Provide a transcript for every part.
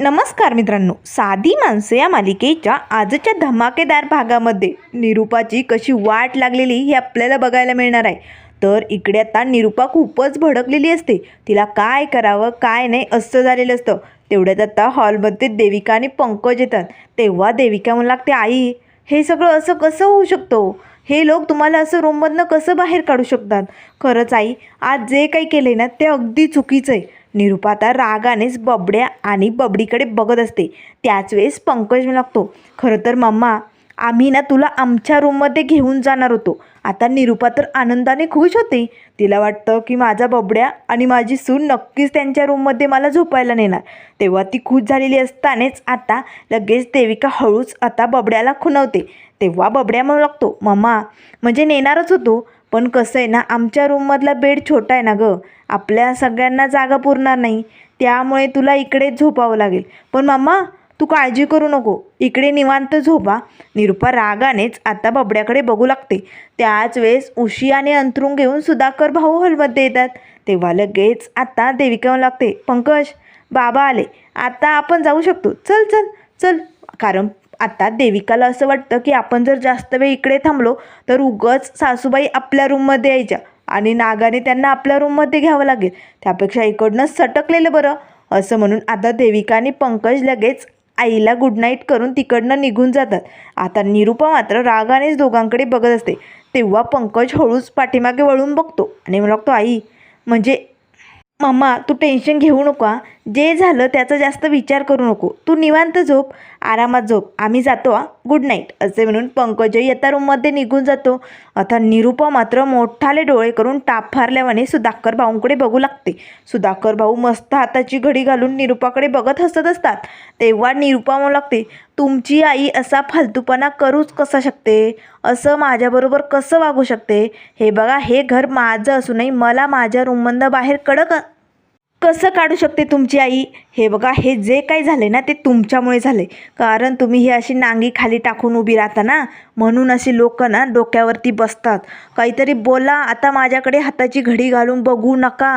नमस्कार मित्रांनो साधी माणसं या मालिकेच्या आजच्या धमाकेदार भागामध्ये. निरूपाची कशी वाट लागलेली हे आपल्याला बघायला मिळणार आहे. तर इकडे आता निरूपा खूपच भडकलेली असते. तिला काय करावं काय नाही असं झालेलं असतं. तेवढ्यात आता हॉलमध्ये देविका आणि पंकज येतात. तेव्हा देविका म्हणू लागते आई हे सगळं असं कसं होऊ शकतो हो? हे? लोक तुम्हाला असं रूममधनं कसं बाहेर काढू शकतात? खरंच आई आज जे काही केले ना ते अगदी चुकीचं आहे. निरुपा आता रागानेच बबड्या आणि बबडीकडे बघत असते. त्याच वेळेस पंकज लागतो खरं तर मम्मा आम्ही ना तुला आमच्या रूममध्ये घेऊन जाणार होतो. आता निरुपा तर आनंदाने खुश होते. तिला वाटतं की माझा बबड्या आणि माझी सून नक्कीच त्यांच्या रूममध्ये मला झोपायला नेणार. तेव्हा ती खुश झालेली असतानाच आता लगेच देविका हळूच आता बबड्याला खुणवते. तेव्हा बबड्या म्हणू लागतो मम्मा म्हणजे नेणारच होतो. पण कसं आहे ना आमच्या रूममधला बेड छोटा आहे ना गं. आपल्या सगळ्यांना जागा पुरणार नाही. त्यामुळे तुला इकडेच झोपावं लागेल. पण मम्मा तू काळजी करू नको. इकडे निवांत झोपा. निरुपा रागानेच आता बबड्याकडे बघू लागते. त्याच वेळेस उशी आणि अंथरूण घेऊन सुधाकर भाऊ हलमध्ये येतात. तेव्हा लगेच आता देविका लागते पंकज बाबा आले. आता आपण जाऊ शकतो. चल चल चल. कारण आता देविकाला असं वाटतं की आपण जर जास्त वेळ इकडे थांबलो तर उगच सासूबाई आपल्या रूममध्ये यायच्या आणि नागाने त्यांना आपल्या रूममध्ये घ्यावं लागेल. त्यापेक्षा इकडनं सटकलेलं बरं असं म्हणून आता देविका आणि पंकज लगेच आईला गुड नाईट करून तिकडनं निघून जातात. आता निरूपा मात्र रागानेच दोघांकडे बघत असते. तेव्हा पंकज हळूच पाठीमागे वळून बघतो आणि मला लागतो आई म्हणजे मम्मा तू टेन्शन घेऊ नका. जे झालं त्याचा जास्त विचार करू नको. तू निवांत झोप आरामात झोप. आम्ही जातो आ गुड नाईट असे म्हणून पंकजही आता रूममध्ये निघून जातो. आता निरुपा मात्र मोठाले डोळे करून टाप फारल्यावाने सुधाकर भाऊंकडे बघू लागते. सुधाकर भाऊ मस्त हाताची घडी घालून निरुपाकडे बघत हसत असतात. तेव्हा निरुपा म्हणू लागते तुमची आई असा फालतूपणा करूच कसा शकते? असं माझ्याबरोबर कसं वागू शकते? हे बघा हे घर माझं असूनही मला माझ्या रूममधनं बाहेर कडक कसं काढू शकते तुमची आई? हे बघा हे जे काही झाले ना ते तुमच्यामुळे झाले कारण तुम्ही ही अशी नांगी खाली टाकून उभी राहता ना म्हणून अशी लोक ना डोक्यावरती बसतात. काहीतरी बोला आता माझ्याकडे हाताची घडी घालून बघू नका.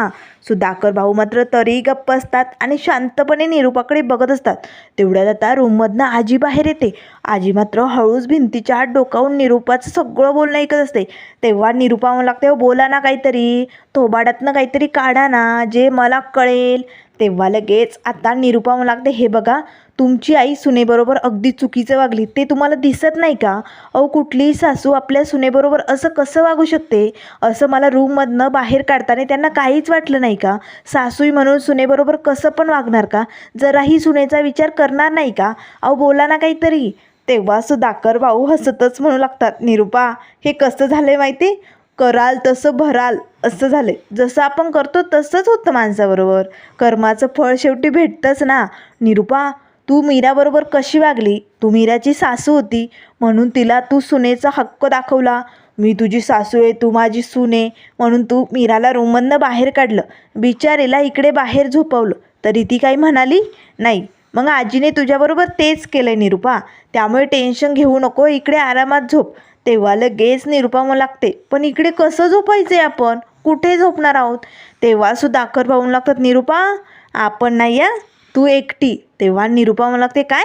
सुधाकर भाऊ मात्र तरीही गप्प असतात आणि शांतपणे निरूपाकडे बघत असतात. तेवढ्यात आता रूममधनं आजी बाहेर येते. आजी मात्र हळूच भिंतीच्या आत डोकावून निरूपाचं सगळं बोलणं ऐकत असते. तेव्हा निरूपा म्हणू लागते हो, बोला ना काहीतरी. थोबाडातनं काहीतरी काढा ना जे मला कळेल. तेव्हा लगेच आता निरूपा मला लागते हे बघा तुमची आई सुनेबरोबर अगदी चुकीचं वागली. ते तुम्हाला दिसत नाही का? अहो कुठलीही सासू आपल्या सुनेबरोबर असं कसं वागू शकते? असं मला रूममधनं बाहेर काढताना त्यांना काहीच वाटलं नाही का? सासूई म्हणून सुनेबरोबर कसं पण वागणार का? जराही सुनेचा विचार करणार नाही का? अहो बोला ना काहीतरी. तेव्हा सुधाकर भाऊ हसतच म्हणू लागतात निरूपा हे कसं झालं आहे माहिती? कराल तसं भराल असं झालं जसं आपण करतो तसंच होतं माणसाबरोबर. कर्माचं फळ शेवटी भेटतंच ना. निरूपा तू मीराबरोबर कशी वागली? तू मीराची सासू होती म्हणून तिला तू सुनेचा हक्क दाखवला. मी तुझी सासू आहे तू माझी सून आहे म्हणून तू मीराला रूममधनं बाहेर काढलं. बिचारीला इकडे बाहेर झोपवलं. तरी ती काही म्हणाली? नाही. मग आजीने तुझ्याबरोबर तेच केलं आहे निरूपा. त्यामुळे टेन्शन घेऊ नको इकडे आरामात झोप. तेव्हा लगेच निरूपा मग लागते. पण इकडे कसं झोपायचं आहे आपण? कुठे झोपणार आहोत? तेव्हा आखर भाऊन लागतात निरूपा आपण नाही या तू एकटी. तेव्हा निरुपा मला लागते काय?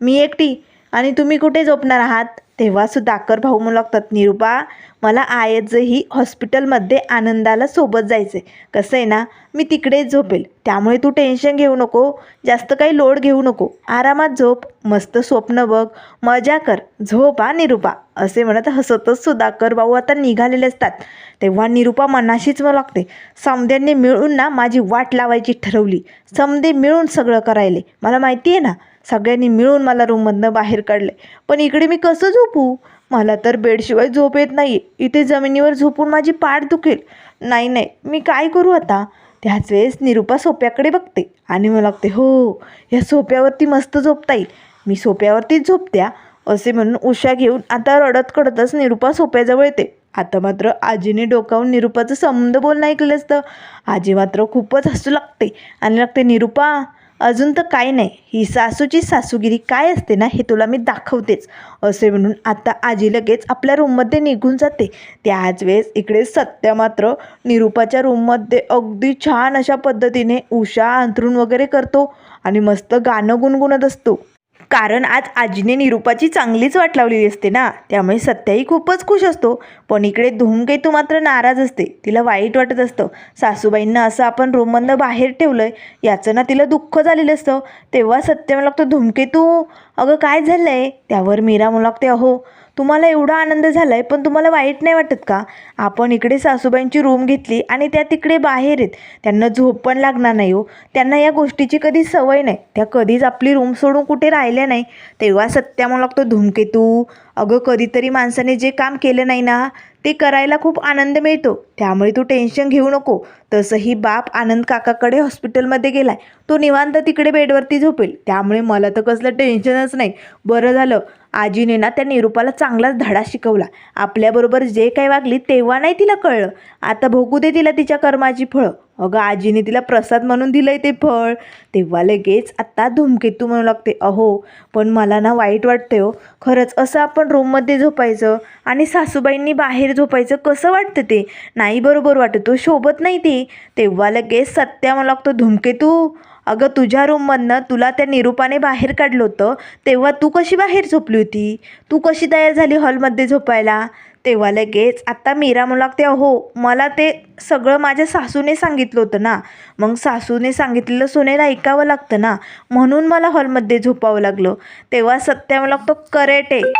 मी एकटी. आणि तुम्ही कुठे झोपणार आहात? तेव्हा सुधाकर भाऊ म्हणू लागतात निरूपा मला आजही हॉस्पिटलमध्ये आनंदाला सोबत जायचं. आहे कसं आहे ना मी तिकडेच झोपेल. त्यामुळे तू टेन्शन घेऊ नको जास्त काही लोड घेऊ नको. आरामात झोप मस्त स्वप्न बघ मजा कर. झोप हा निरूपा असे म्हणत हसतच सुधाकर भाऊ आता निघालेले असतात. तेव्हा निरूपा मनाशीच मग लागते समद्यांनी मिळून ना माझी वाट लावायची ठरवली. समदे मिळून सगळं करायले. मला माहिती आहे ना सगळ्यांनी मिळून मला रूममधनं बाहेर काढले. पण इकडे मी कसं झोपू? मला तर बेडशिवाय झोप येत नाही इथे जमिनीवर झोपून माझी पाठ दुखेल. नाही नाही मी काय करू आता? त्याच वेळेस निरूपा सोप्याकडे बघते आणि मला लागते हो या सोप्यावरती मस्त झोपता येईल. मी सोप्यावरतीच झोपत्या. असे म्हणून उशा घेऊन आता रडत कडतच निरूपा सोप्याजवळ येते. आता मात्र आजीने डोकावून निरूपाचं समंद बोलणं ऐकलं असतं. आजी मात्र खूपच हसू लागते. आणि लागते निरूपा अजून तर काय नाही. ही सासूची सासूगिरी काय असते ना हे तुला मी दाखवतेच. असे म्हणून आता आजी लगेच आपल्या रूममध्ये निघून जाते. त्याच वेळेस इकडे सत्या मात्र निरूपाच्या रूममध्ये अगदी छान अशा पद्धतीने उषा अंथरूण वगैरे करतो आणि मस्त गाणं गुणगुणत असतो. कारण आज आजीने निरूपाची चांगलीच वाट लावलेली असते ना. त्यामुळे सत्याही खूपच खुश असतो. पण इकडे धूमकेतू मात्र नाराज असते. तिला वाईट वाटत असतं. सासूबाईंना असं आपण रूममधनं बाहेर ठेवलं आहे याचं ना तिला दुःख झालेलं असतं. तेव्हा सत्य मला लागतो धूमकेतू अगं काय झालं आहे त्यावर मीरा मला लागते अहो तुम्हाला एवढा आनंद झाला आहे पण तुम्हाला वाईट नाही वाटत का? आपण इकडे सासूबाईंची रूम घेतली आणि त्या तिकडे बाहेर आहेत. त्यांना झोप पण लागणार नाही हो. त्यांना या गोष्टीची कधी सवय नाही. त्या कधीच आपली रूम सोडून कुठे राहिल्या नाही. तेव्हा सत्या म्हणू लागतो धूमकेतू. अगं कधीतरी माणसाने जे काम केलं नाही ना ते करायला खूप आनंद मिळतो. त्यामुळे तू टेन्शन घेऊ नको. तसंही बाप आनंद काकाकडे हॉस्पिटलमध्ये गेलाय. तो निवांत तिकडे बेडवरती झोपेल. त्यामुळे मला तर कसलं टेन्शनच नाही. बरं झालं. आजीने ना त्या निरूपाला चांगलाच धडा शिकवला. आपल्याबरोबर जे काही वागली तेव्हा नाही तिला कळलं. आता भोगू दे तिला तिच्या कर्माची फळं. अगं आजीने तिला प्रसाद म्हणून दिलंय ते फळ. तेव्हा लगेच आत्ता धूमकेतू म्हणू लागते अहो पण मला ना वाईट वाटते हो. खरंच असं आपण रूममध्ये झोपायचं आणि सासूबाईंनी बाहेर झोपायचं कसं वाटतं ते? नाही बरोबर वाटतो हो, शोभत नाही ते. तेव्हा लगेच सत्या म्हणू लागतो धूमकेतू अगं तुझ्या रूममधनं तुला त्या निरूपाने बाहेर काढलं होतं. तेव्हा तू कशी बाहेर झोपली होती? तू कशी तयार झाली हॉलमध्ये झोपायला? तेव्हा लगेच आत्ता मीरा म्हणू लागते अहो मला ते सगळं माझ्या सासूने सांगितलं होतं ना. मग सासूने सांगितलेलं सुनेला ऐकावं लागतं ना. म्हणून मला हॉलमध्ये झोपावं लागलं. तेव्हा सत्या मला लागतो करेक्ट आहे.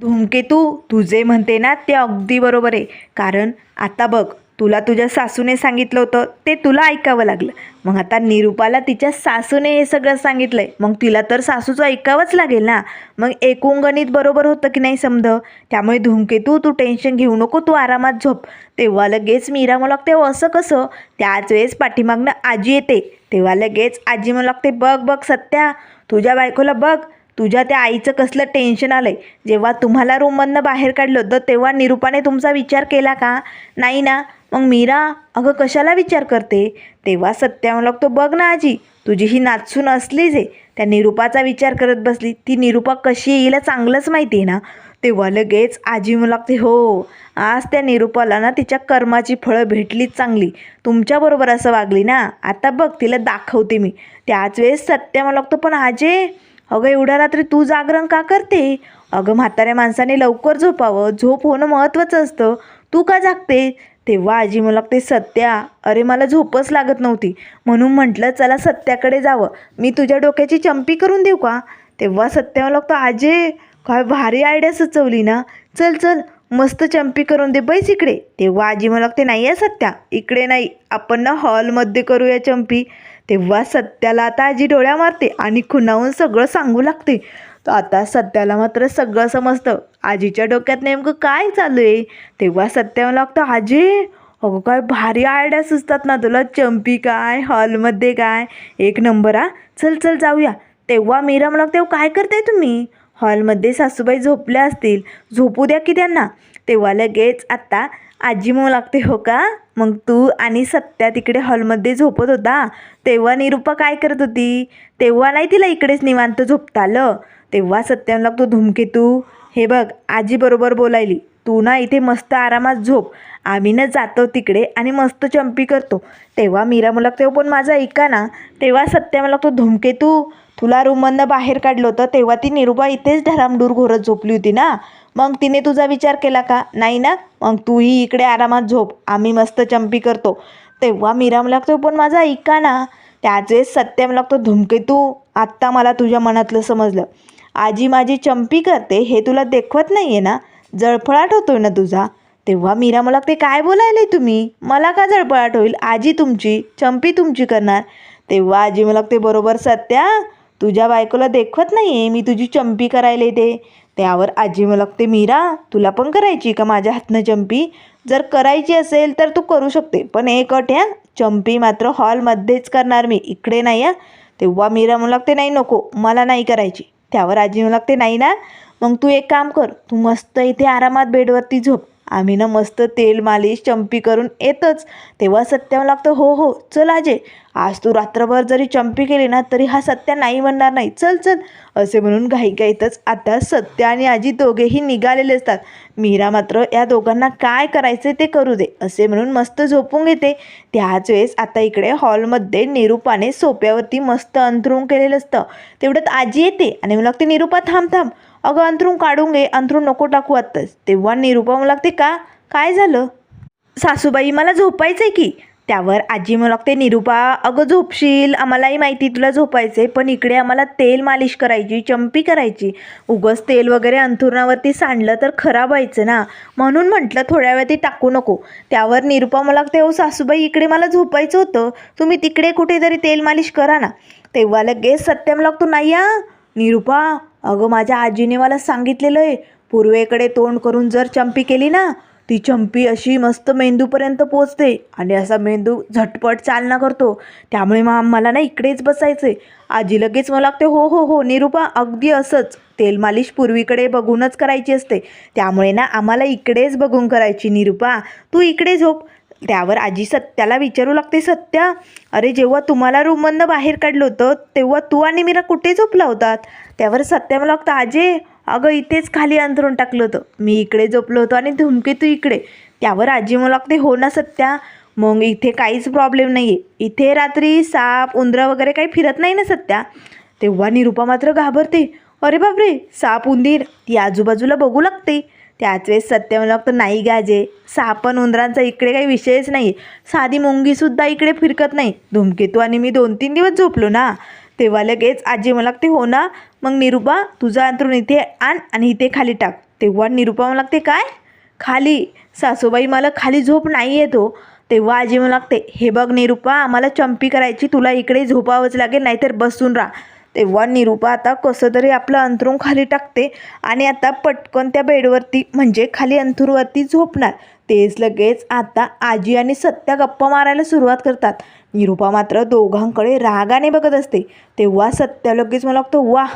धूमकेतू तू म्हणते ना ते अगदी बरोबर आहे. कारण आता बघ तुला तुझ्या सासूने सांगितलं होतं ते तुला ऐकावं लागलं. मग आता निरूपाला तिच्या सासूने हे सगळं सांगितलंय. मग तिला तर सासूचं ऐकावंच लागेल ना? मग एकूण गणित बरोबर होतं की नाही समज त्यामुळे धूमकेतू तू टेन्शन घेऊ नको तू आरामात झोप. तेव्हा लगेच मीरा मला लागते असं कसं? त्याच वेळेस पाठीमागनं आजी येते. तेव्हा लगेच आजी मला लागते बघ बघ सत्या तुझ्या बायकोला बघ तुझ्या त्या आईचं कसलं टेन्शन आलं आहे जेव्हा तुम्हाला रूममधनं बाहेर काढलं होतं तेव्हा निरूपाने तुमचा विचार केला का? नाही ना. मग मीरा अगं कशाला विचार करते? तेव्हा सत्या मला लागतो बघ ना आजी तुझी ही नाचून असलीच आहे त्या निरूपाचा विचार करत बसली. ती निरूपा कशी येईल चांगलंच माहिती आहे ना. तेव्हा लगेच आजी म्हणू लागते हो आज त्या निरूपाला ना तिच्या कर्माची फळं भेटलीच चांगली. तुमच्याबरोबर असं वागली ना. आता बघ तिला दाखवते मी. त्याच वेळेस सत्या मला लागतो पण आजे अगं एवढ्या रात्री तू जागरण का करते? अगं म्हाताऱ्या माणसाने लवकर झोपावं. झोप होणं महत्त्वाचं असतं. तू का जागते? तेव्हा आजी मला ते सत्या अरे मला झोपच लागत नव्हती. म्हणून म्हटलं चला सत्याकडे जावं. मी तुझ्या डोक्याची चंपी करून देऊ का? तेव्हा सत्या मला लागतो आजे काय भारी आयडिया सुचवली ना. चल चल मस्त चंपी करून दे बैस इकडे. तेव्हा आजी मला लागते नाही आहे सत्या इकडे नाही. आपण ना हॉलमध्ये करूया चंपी. तेव्हा सत्याला आता आजी डोळ्या मारते आणि खुणावून सगळं सांगू लागते. तर आता सत्याला मात्र सगळं समजतं. आजीच्या डोक्यात नेमकं काय चालू आहे तेव्हा सत्याला लागतं आजी अगं काय भारी आयडिया सुचतात ना तुला. चंपी काय हॉलमध्ये काय? एक नंबर हा? चल चल जाऊया. तेव्हा मीरा मला तेव्हा काय करताय तुम्ही? हॉलमध्ये सासूबाई झोपल्या असतील. झोपू द्या की त्यांना. तेव्हा लगेच आत्ता आजी मग लागते हो का? मग तू आणि सत्या तिकडे हॉलमध्ये झोपत होता. तेव्हा निरूपा काय करत होती? तेव्हा नाही तिला इकडेच निवांत झोपता आलं. तेव्हा सत्या लागतो धुमकेतू हे बघ आजी बरोबर बोलायली तू ना इथे मस्त आरामात झोप. आम्ही ना जातो तिकडे आणि मस्त चंपी करतो. तेव्हा मीरा मला तेव्हा पण माझा ऐका ना. तेव्हा सत्या मला तो धुमकेतू तुला रूममधनं बाहेर काढलं होतं तेव्हा ती निरुपा इथेच ढरामडूर घोरत झोपली होती ना? मग तिने तुझा विचार केला का? नाही ना? मग तूही इकडे आरामात झोप. आम्ही मस्त चंपी करतो. तेव्हा मीरा लागतो पण माझा ऐका ना. त्याच वेळेस सत्य मला लागतो धुमकेतू आत्ता मला तुझ्या मनातलं समजलं. आजी माझी चंपी करते हे तुला देखवत नाही आहे ना? जळफळाट होतोय ना तुझा? तेव्हा मीरा मला ते काय बोलायले तुम्ही? मला का जळफळाट होईल? आजी तुमची चंपी तुमची करणार. तेव्हा आजी मला ते बरोबर सत्या. तुझ्या बायकोला देखवत नाही आहे मी तुझी चंपी करायला येते. त्यावर आजी मला लागते मीरा तुला पण करायची का माझ्या हातनं चंपी? जर करायची असेल तर तू करू शकते पण एक अट ह्या चंपी मात्र हॉलमध्येच करणार मी इकडे नाही या तेव्हा मीरा मला लागते नाही नको मला नाही करायची. त्यावर आजी मला लागते नाही ना मग तू एक काम कर तू मस्त इथे आरामात बेडवरती झोप आम्ही ना मस्त तेल मालिश चंपी करून येतच. तेव्हा सत्या लागतं हो हो चल आजे. आज तू रात्रभर जरी चंपी केली ना तरी हा सत्या नाही म्हणणार नाही. चल चल. असे म्हणून घाईघाईतच आता सत्या आणि आजी दोघेही निघालेले असतात. मीरा मात्र या दोघांना काय करायचे ते करू दे. असे म्हणून मस्त झोपून घेते. त्याच वेळेस आता इकडे हॉलमध्ये निरूपाने सोप्यावरती मस्त अंथरूण केलेलं असतं. तेवढ्यात आजी येते आणि मला लागते निरूपा थांब थांब. अगं अंथरूण काढून घे अंथरूण नको टाकू आत्ताच. तेव्हा निरुपम मला लागते का? काय झालं? सासूबाई मला झोपायचं आहे की? त्यावर आजी मला लागते निरूपा अगं झोपशील. आम्हालाही माहिती तुला झोपायचं आहे पण इकडे आम्हाला तेल मालिश करायची चंपी करायची. उगस तेल वगैरे अंथरुणावरती सांडलं तर खराब व्हायचं ना. म्हणून म्हटलं थोड्या वेळ ते टाकू नको. त्यावर निरूपा मला लागते हो सासूबाई इकडे मला झोपायचं होतं. तुम्ही तिकडे कुठेतरी तेल मालिश करा ना. तेव्हा लगेच सत्यम लागतो नाही हा. निरूपा अगं माझ्या आजीने मला सांगितलेलं आहे पूर्वेकडे तोंड करून जर चंपी केली ना ती चंपी अशी मस्त मेंदूपर्यंत पोचते आणि असा मेंदू झटपट चालना करतो. त्यामुळे मग मला ना इकडेच बसायचं आहे आजी लगेच मला लागते हो हो हो निरूपा अगदी असंच. तेल मालिश पूर्वीकडे बघूनच करायची असते. त्यामुळे ना आम्हाला इकडेच बघून करायची निरूपा. तू इकडे झोप. त्यावर आजी सत्याला विचारू लागते सत्या अरे जेव्हा तुम्हाला रूममधनं बाहेर काढलं होतं तेव्हा तू आणि मीरा कुठे झोपला होतात? त्यावर सत्या मला लागतं आजे अगं इथेच खाली अंथरून टाकलं होतं. मी इकडे झोपलो होतो आणि धुमके तू इकडे. त्यावर आजी मला लागते हो ना सत्या. मग इथे काहीच प्रॉब्लेम नाही आहे इथे रात्री साप उंदरं वगैरे काही फिरत नाही ना सत्या. तेव्हा निरूपा मात्र घाबरते. अरे बापरे साप उंदीर ती आजूबाजूला बघू लागते. त्याच वेळेस सत्य मला लागतं नाही गाजे सापन उंदरांचा इकडे काही विषयच नाही साधी मुंगीसुद्धा इकडे फिरकत नाही. धुमकेतू आणि मी दोन तीन दिवस झोपलो ना. तेव्हा लगेच आजी मला लागते हो ना मग निरूपा तुझा अंतरून इथे आण आणि इथे खाली टाक. तेव्हा निरूपा मला लागते काय? खाली? सासूबाई मला खाली झोप नाही येतो हो. तेव्हा आजी मला लागते हे बघ निरूपा आम्हाला चंपी करायची तुला इकडे झोपावंच लागेल नाहीतर बसून राहा. तेव्हा निरूपा आता कसं तरी आपलं अंथरूण खाली टाकते आणि आता पटकन त्या बेडवरती म्हणजे खाली अंथरूवरती झोपणार. तेच लगेच आता आजी आणि सत्या गप्पा मारायला सुरुवात करतात. निरूपा मात्र दोघांकडे रागाने बघत असते. तेव्हा सत्या लगेच मला लागतं वा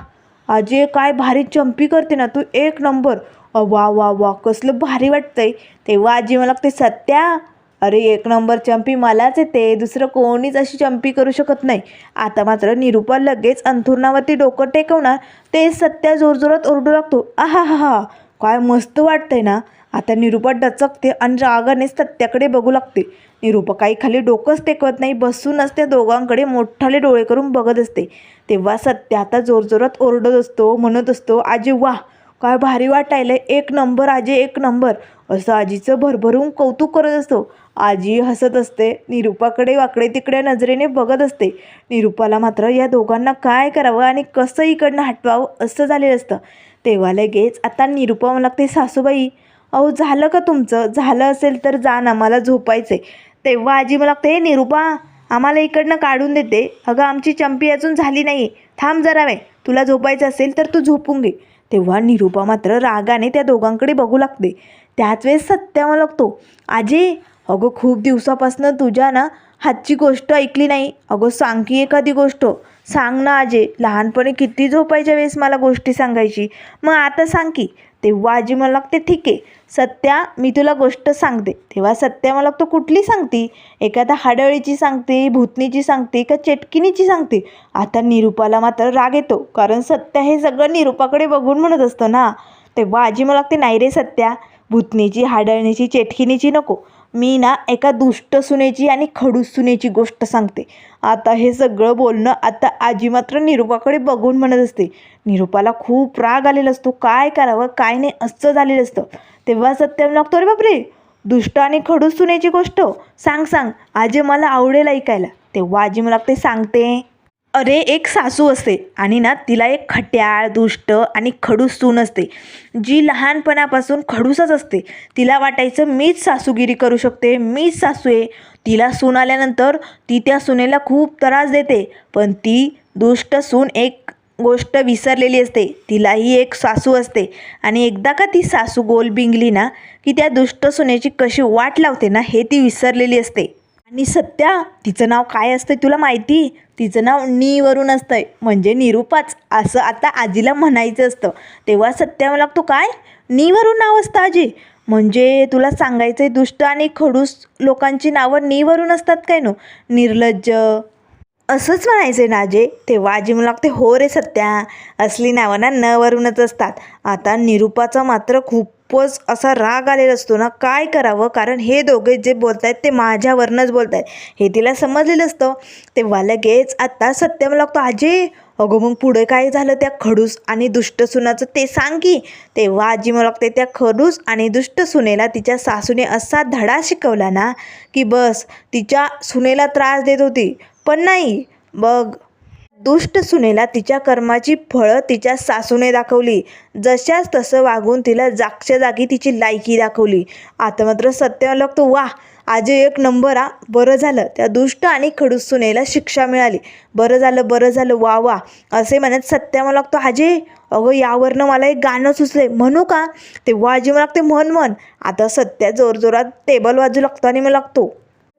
आजी काय भारी चंपी करते ना तू एक नंबर. वा वा वा कसलं भारी वाटतंय. तेव्हा आजी मला लागते सत्या अरे एक नंबर चंपी मलाच येते दुसरं कोणीच अशी चंपी करू शकत नाही. आता मात्र निरूपा लगेच अंथुरणावरती डोकं टेकवणार ते सत्या जोरजोरात ओरडू लागतो. आहा हा हा काय मस्त वाटतंय ना. आता निरूपा डचकते आणि रागानेच सत्याकडे बघू लागते. निरूपा काही खाली डोकंच टेकवत नाही बसूनच त्या दोघांकडे मोठाले डोळे करून बघत असते. तेव्हा सत्या आता जोरजोरात ओरडत असतो म्हणत असतो आजी वा काय भारी वाटायलंय एक नंबर आजी एक नंबर. असं आजीचं भरभरून कौतुक करत असतो. आजी हसत असते निरूपाकडे वाकडे तिकडे नजरेने बघत असते. निरूपाला मात्र या दोघांना काय करावं आणि कसं इकडनं हटवावं असं झालेलं असतं. तेव्हा लगेच आता निरूपा मला लागते सासूबाई अहो झालं का तुमचं? झालं असेल तर जा ना मला झोपायचं आहे तेव्हा आजी मला लागते "ए, निरूपा आम्हाला इकडनं काढून देते अगं आमची चंपी अजून झाली नाही थांब जरा वे तुला झोपायचं असेल तर तू झोपून घे. तेव्हा निरूपा मात्र रागाने त्या दोघांकडे बघू लागते. त्याच वेळेस सत्या मला लागतो. आजी अगं खूप दिवसापासनं तुझ्या ना हातची गोष्ट ऐकली नाही. अगं सांग की एखादी गोष्ट. सांग ना आजे लहानपणी किती झोपायच्या वेळेस मला गोष्टी सांगायची? मग आता सांग की. तेव्हा आजी मला लागते ठीक आहे सत्या मी तुला गोष्ट सांगते. तेव्हा सत्या मला लागतो कुठली सांगती? एखाद्या हाडळीची सांगते भूतनीची सांगते का चेटकिनीची सांगते? आता निरूपाला मात्र राग येतो कारण सत्या हे सगळं निरूपाकडे बघून म्हणत असतं ना. तेव्हा आजी मला लागते नाही रे सत्या भूतनीची हाडळणीची चेटकिनीची नको. मी ना एका दुष्ट सुनेची आणि खडूस सुनेची गोष्ट सांगते. आता हे सगळं बोलणं आता आजी मात्र निरूपाकडे बघून म्हणत असते निरूपाला खूप राग आलेला असतो. काय करावं? काय नाही? असं झालेलं असतं. तेव्हा सत्यम लागतो रे बापरे! दुष्ट आणि खडूस सुनेची गोष्ट. सांग सांग. आजी मला आवडेल ऐकायला. तेव्हा आजी मला ते सांगते. अरे एक सासू असते आणि ना तिला एक खट्याळ दुष्ट आणि खडूस सून असते जी लहानपणापासून खडूसच असते. तिला वाटायचं मीच सासूगिरी करू शकते मीच सासू आहे. तिला सून आल्यानंतर ती त्या सुनेला खूप त्रास देते पण ती दुष्ट सून एक गोष्ट विसरलेली असते. तिलाही एक सासू असते आणि एकदा का ती सासू गोल बिंगली ना की त्या दुष्ट सुनेची कशी वाट लावते ना हे ती विसरलेली असते. आणि सत्या तिचं नाव काय असतं तुला माहिती? तिचं नाव नीवरून असतंय. म्हणजे निरूपाच. असं आता आजीला म्हणायचं असतं. तेव्हा सत्या मला लागतो काय? नीवरून नाव असतं आजी. म्हणजे तुला सांगायचं आहे दुष्ट आणि खडूस लोकांची नावं नीवरून असतात काय नो? निर्लज्ज. असंच म्हणायचं ना नाजे तेव्हा आजी मला लागते हो रे सत्या. असली नावं ना न वरूनच असतात. आता निरूपाचं मात्र खूप खूपच असा राग आलेला असतो ना काय करावं? कारण हे दोघे जे बोलत आहेत ते माझ्यावरनंच बोलत आहेत हे तिला समजलेलं असतं. तेव्हा लगेच आत्ता सत्य मला लागतो आजी अगं मग पुढे काय झालं त्या खडूस आणि दुष्ट सुनाचं? ते सांग की. तेव्हा आजी मला लागते त्या खडूस आणि दुष्ट सुनेला तिच्या सासूने असा धडा शिकवला ना की बस तिच्या सुनेला त्रास देत होती. पण नाही बघ दुष्ट सुनेला तिच्या कर्माची फळं तिच्या सासूने दाखवली. जशाच तसं वागून तिला जागच्या जागी तिची लायकी दाखवली. आता मात्र सत्य लागतो वा आज एक नंबर आ बरं झालं. त्या दुष्ट आणि खडूस सुनेला शिक्षा मिळाली. बरं झालं बरं झालं वा वा असे म्हणत सत्या मला लागतो अजय अगं यावरनं मला एक गाणं सुचले म्हणू का? तेव्हा आजी मला लागते म्हण म्हण. आता सत्या जोरजोरात टेबल वाजू लागतो आणि मला लागतो.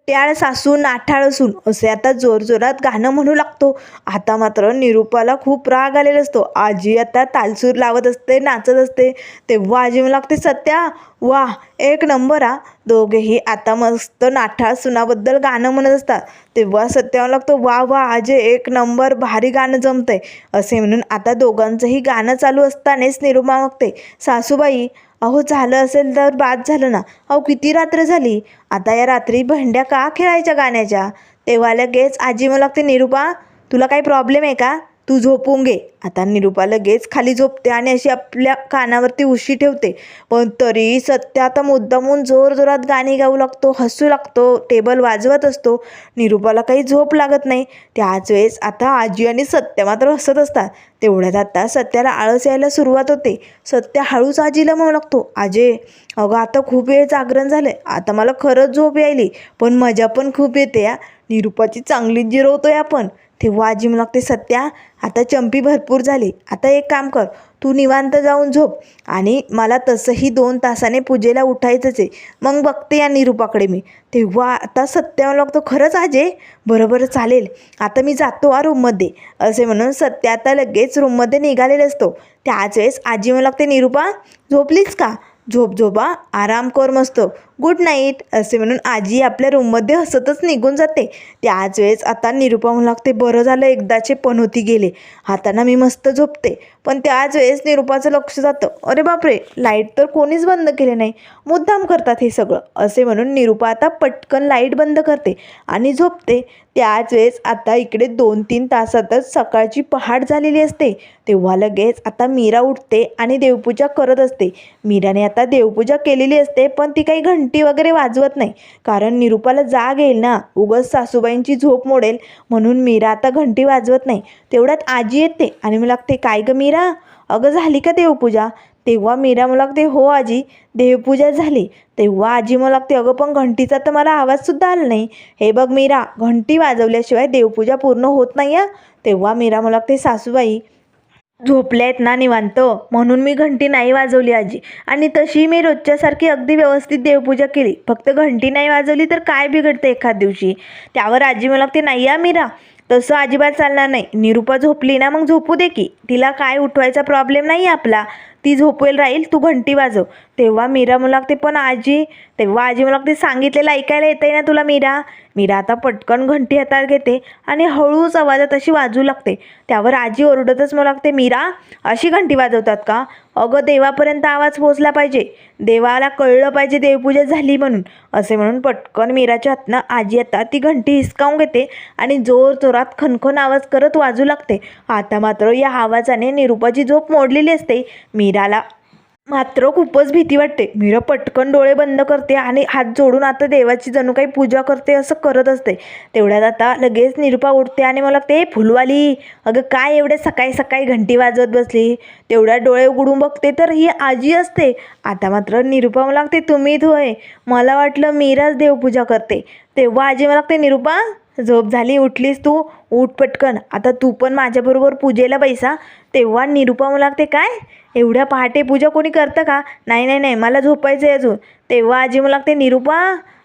ट्याळ सासू नाठाळ असून असे आता जोरजोरात गाणं म्हणू लागतो. आता मात्र निरूपाला खूप राग आलेला असतो. आजी आता तालसूर लावत असते नाचत असते. तेव्हा आजी मला लागते सत्या वा एक नंबर आ दोघेही आता मस्त नाठाळ सुनाबद्दल गाणं म्हणत असतात. तेव्हा सत्या मला लागतो वा वा आजे एक नंबर भारी गाणं जमतंय. असे म्हणून आता दोघांचंही गाणं चालू असतानाच निरूपा मागते. सासूबाई अहो झालं असेल तर बाद झालं ना. अहो किती रात्र झाली? आता या रात्री भंड्या का खेळायच्या गाण्याच्या? तेव्हा लगेच आजी मला लागते निरूपा तुला काही प्रॉब्लेम आहे का? तू झोपून घे. आता निरूपा लगेच खाली झोपते आणि अशी आपल्या कानावरती उशी ठेवते. पण तरी सत्य आता मुद्दामून जोरजोरात गाणी गाऊ लागतो हसू लागतो टेबल वाजवत असतो. निरूपाला काही झोप लागत नाही. त्याच वेळेस आता आजी आणि सत्य मात्र हसत असतात. तेवढ्यात आता सत्याला आळस यायला सुरुवात होते. सत्य हळूच आजीला म्हणू लागतो आजे अगं आता खूप वेळ जागरण झालं आता मला खरंच झोप यायली पण मजा पण खूप येते या निरूपाची चांगलीच जिरवतोय आपण. तेव्हा आजी मला लागते सत्या आता चंपी भरपूर झाली. आता एक काम कर तू निवांत जाऊन झोप. आणि मला तसंही दोन तासाने पूजेला उठायचंच आहे. मग बघते या निरूपाकडे मी. तेव्हा आता सत्या मला लागतो खरंच आजे बरोबर चालेल. आता मी जातो आ रूममध्ये असे म्हणून सत्या आता लगेच रूममध्ये निघालेला असतो. त्याच वेळेस आजी मला लागते निरूपा झोपलीच का? झोप झोपा. आराम कर मस्त. गुड नाईट असे म्हणून आजी आपल्या रूममध्ये हसतच निघून जाते. त्याच वेळेस आता निरुपा म्हणू लागते बरं झालं एकदाचे पण होती गेले. हाताना मी मस्त झोपते. पण त्याच वेळेस निरुपाचं लक्ष जातं. अरे बापरे लाइट तर कोणीच बंद केले नाही. मुद्दाम करतात हे सगळं. असे म्हणून निरुपा आता पटकन लाइट बंद करते आणि झोपते. त्याच वेळेस आता इकडे दोन तीन तासातच सकाळची पहाट झालेली असते. तेव्हा लगेच आता मीरा उठते आणि देवपूजा करत असते. मीराने आता देवपूजा केलेली असते पण ती काही घंटी घंटी वगैरे वाजवत नाही. कारण निरूपाला जाग येईल ना उगस सासूबाईंची झोप मोडेल म्हणून मीरा आता घंटी वाजवत नाही. तेवढ्यात आजी येते आणि मला लागते काय गं मीरा? अगं झाली का देवपूजा? तेव्हा मीरा मला लागते हो आजी देवपूजा झाली. तेव्हा आजी मला लागते अगं पण घंटीचा तर मला आवाजसुद्धा आला नाही. हे बघ मीरा घंटी वाजवल्याशिवाय देवपूजा पूर्ण होत नाही या तेव्हा मीरा मला लागते सासूबाई झोपल्यात आहेत ना निवांत. म्हणून मी घंटी नाही वाजवली आजी. आणि तशी मी रोजच्यासारखी अगदी व्यवस्थित देवपूजा केली. फक्त घंटी नाही वाजवली तर काय बिघडतं एखाद दिवशी? त्यावर आजी मला ते नाही या मीरा तसं अजिबात चालणार नाही. निरूपा झोपली ना मग झोपू दे की. तिला काय उठवायचा प्रॉब्लेम नाही आपला. ती झोपवेल राहील तू घंटी वाजव. तेव्हा मीरा मला लागते पण आजी तेव्हा आजी मला लागते सांगितलेलं ऐकायला येतंय ना तुला मीरा? मीरा आता पटकन घंटी हातात घेते आणि हळूच आवाजात अशी वाजू लागते. त्यावर आजी ओरडतच मला लागते मीरा अशी घंटी वाजवतात का? अगं देवापर्यंत आवाज पोचला पाहिजे. देवाला कळलं पाहिजे देवपूजा झाली म्हणून. असे म्हणून पटकन मीराच्या हातनं आजी आता ती घंटी हिसकावून घेते आणि जोर जोरात खनखन आवाज करत वाजू लागते. आता मात्र या आवाजाने निरूपाची झोप मोडलेली असते. मी मीराला. मात्र खूपच भीती वाटते. मीरा पटकन डोळे बंद करते आणि हात जोडून आता देवाची जणू काही पूजा करते असं करत असते. तेवढ्यात आता लगेच निरूपा उठते आणि मला ते फुलवाली अगं काय एवढे सकाळी सकाळी घंटी वाजवत बसली? तेवढ्या डोळे उघडून बघते तर ही आजी असते. आता मात्र निरूपा मला लागते तुम्हीच होय. मला वाटलं मीराच देवपूजा करते. तेव्हा आजी मला लागते निरूपा झोप झाली उठलीस तू? उठ पटकन. आता तू पण माझ्याबरोबर पूजेला पैसा तेव्हा निरूपा मला लागते काय? एवढ्या पहाटे पूजा कोणी करतं का? नाही नाही नाही मला झोपायचं आहे अजून. तेव्हा आजी मला लागते निरूपा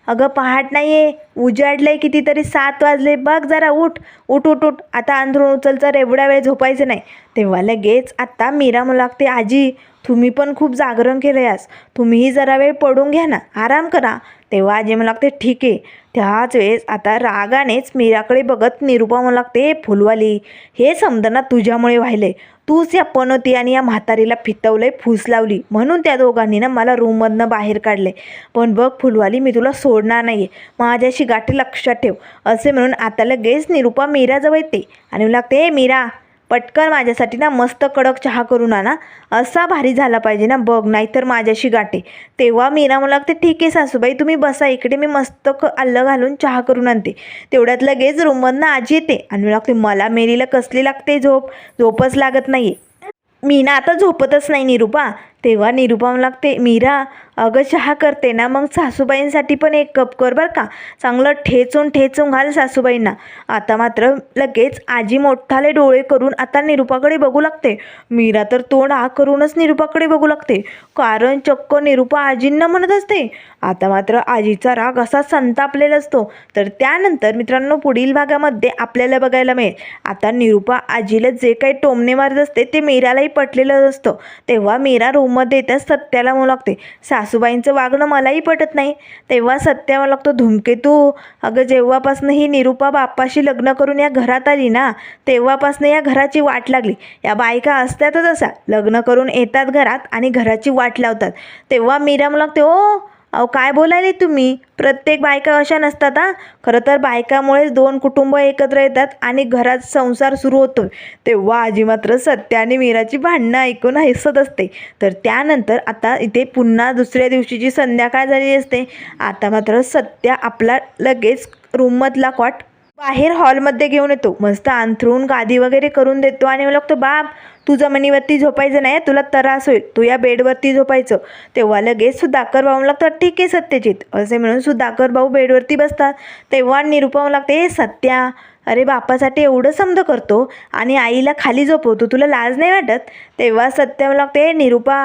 अगं पहाट नाही आहे उजाडलंय कितीतरी सात वाजले. बघ जरा उठ. उठ उठ उठ. आता अंधरून उचल तर एवढ्या वेळ झोपायचं नाही. तेव्हा लगेच आत्ता मीरा मला लागते आजी तुम्ही पण खूप जागरण केलं यास तुम्हीही जरा वेळ पडून घ्या ना. आराम करा. तेव्हा आजी मला लागते ठीक आहे. त्याच वेळेस आता रागानेच मीराकडे बघत निरूपा मला लागते फुलवाली हे समजना तुझ्यामुळे व्हायलंय तूच या पनोती आणि या म्हातारीला फितवलंय फूस लावली. म्हणून त्या दोघांनी ना मला रूममधनं बाहेर काढले. पण बघ फुलवाली मी तुला सोडणार नाही आहे माझ्याशी गाठी लक्षात ठेव. असे म्हणून आता लगेच निरूपा मीराजवळ येते आणि लागते "ए, मीरा पटकन माझ्यासाठी ना मस्त कडक चहा करून आणा. असा भारी झाला पाहिजे ना बघ नाहीतर माझ्याशी गाठे. तेव्हा मीरा मला लागते ठीक आहे सासूबाई तुम्ही बसा इकडे मी मस्त क आलं घालून चहा करून आणते. तेवढ्यात लगेच रूममधनं आजी येते आणि मला लागते मला मेरीला कसली लागते झोप? झोपच लागत नाही मीना आता झोपतच नाही निरूपा. तेव्हा निरुपम लागते मीरा अगं चहा करते ना मग सासूबाईंसाठी पण एक कप कर बरं का. चांगलं ठेचून ठेचून घाल सासूबाईंना. आता मात्र लगेच आजी मोठाले डोळे करून आता निरूपाकडे बघू लागते. मीरा तर तोंड आ करूनच निरूपाकडे बघू लागते. कारण चक्क निरूपा आजींना म्हणत असते. आता मात्र आजीचा राग असा संतापलेला असतो. तर त्यानंतर मित्रांनो पुढील भागामध्ये आपल्याला बघायला मिळेल. आता निरूपा आजीला जे काही टोमणे मारत असते ते मीरालाही पटलेलं असतं. तेव्हा मीरा रूममध्ये देताच सत्याला म्हणू लागते सासूबाईंचं वागणं मलाही पटत नाही. तेव्हा सत्या मला लागतो धुमकेतू अगं जेव्हापासनं ही निरूपा बाप्पाशी लग्न करून या घरात आली ना तेव्हापासनं या घराची वाट लागली. या बायका असतातच असा. लग्न करून येतात घरात आणि घराची वाट लावतात. तेव्हा मीरा मला लागते ओ अहो काय बोलायले तुम्ही? प्रत्येक बायका अशा नसतात हा. खरं तर बायकामुळेच दोन कुटुंब एकत्र येतात आणि घरात संसार सुरू होतो तेव्हा आजी मात्र सत्या आणि मीराची भांडणं ऐकून हसत असते. तर त्यानंतर आता इथे पुन्हा दुसऱ्या दिवशीची संध्याकाळ झालेली असते. आता मात्र सत्या आपला लगेच रूममधला कॉट बाहेर हॉलमध्ये घेऊन येतो. मस्त अंथरून गादी वगैरे करून देतो आणि मला लागतो बाप तू जमिनीवरती झोपायचं नाही तुला त्रास होईल. तू या बेडवरती झोपायचं. तेव्हा लगेच सुधाकर भाऊ लागतात ठीक आहे सत्यजित. असे म्हणून सुधाकर भाऊ बेडवरती बसतात. तेव्हा निरुपा लागते हे सत्या अरे बापासाठी एवढं समज करतो आणि आईला खाली झोपवतो तुला लाज नाही वाटत? तेव्हा सत्य लागते निरुपा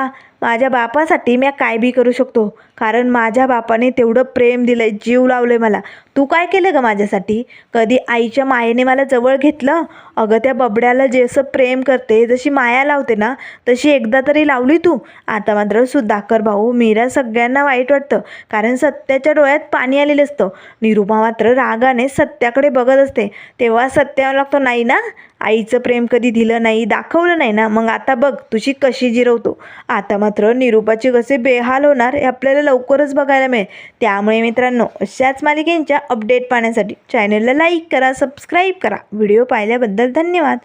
माझ्या बापासाठी मी काय बी करू शकतो? कारण माझ्या बापाने तेवढं प्रेम दिलंय जीव लावलंय मला. तू काय केलं ग माझ्यासाठी? कधी आईच्या मायेने मला जवळ घेतलं? अगं त्या बबड्याला जसं प्रेम करते जशी माया लावते ना तशी एकदा तरी लावली तू. आता मात्र सुधाकर भाऊ मीरा सगळ्यांना वाईट वाटतं कारण सत्याच्या डोळ्यात पाणी आलेलं असतं. निरुपा मात्र रागाने सत्याकडे बघत असते. तेव्हा सत्याला लागतो नाही ना आईचं प्रेम कधी दिलं नाही दाखवलं नाही ना मग आता बघ तुझी कशी जिरवतो. आता मात्र निरूपाचे कसे बेहाल होणार हे आपल्याला लवकरच बघायला मिळेल. त्यामुळे मित्रांनो अशाच मालिकेंच्या अपडेट पाहण्यासाठी चॅनलला लाईक करा सबस्क्राईब करा. व्हिडिओ पाहिल्याबद्दल धन्यवाद.